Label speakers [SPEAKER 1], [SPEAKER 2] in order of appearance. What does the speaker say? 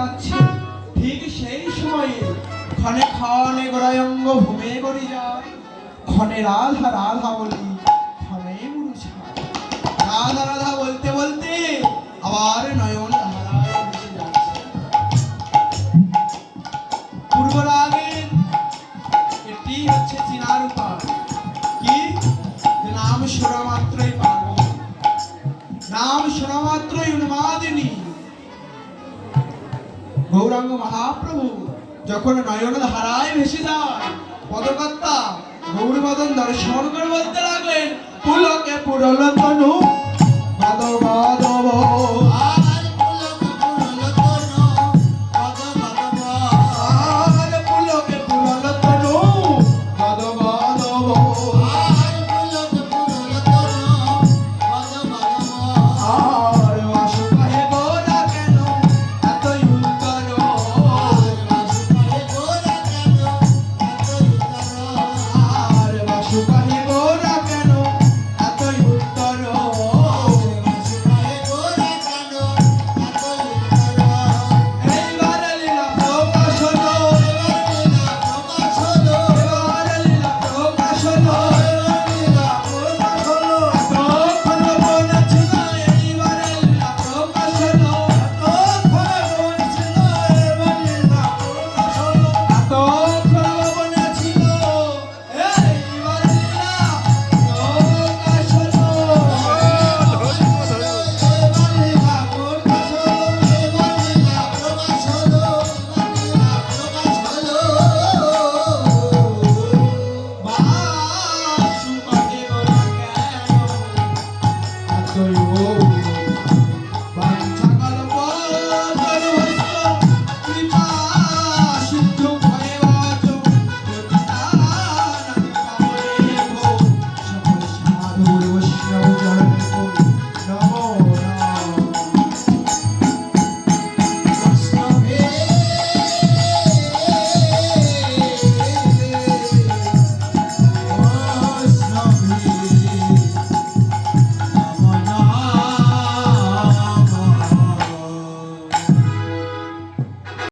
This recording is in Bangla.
[SPEAKER 1] যাচ্ছে, ঠিক সেই সময়ে ক্ষণে ক্ষণে ভূমে যায়। ক্ষণে রাধা রাধা বলি, ক্ষণে রাধা রাধা বলতে বলতে আবার নয়ন এটি হচ্ছে চিনার কি? নাম শোনা মাত্রই নাম শোনা মাত্রই উন্মাদিনী। গৌরাঙ্গ মহাপ্রভু যখন নয়ন ধারায় ভেসে যায়, পদকর্তা গৌরবদন দর্শন করে বলতে লাগলেন। পুলকে পুরল তনু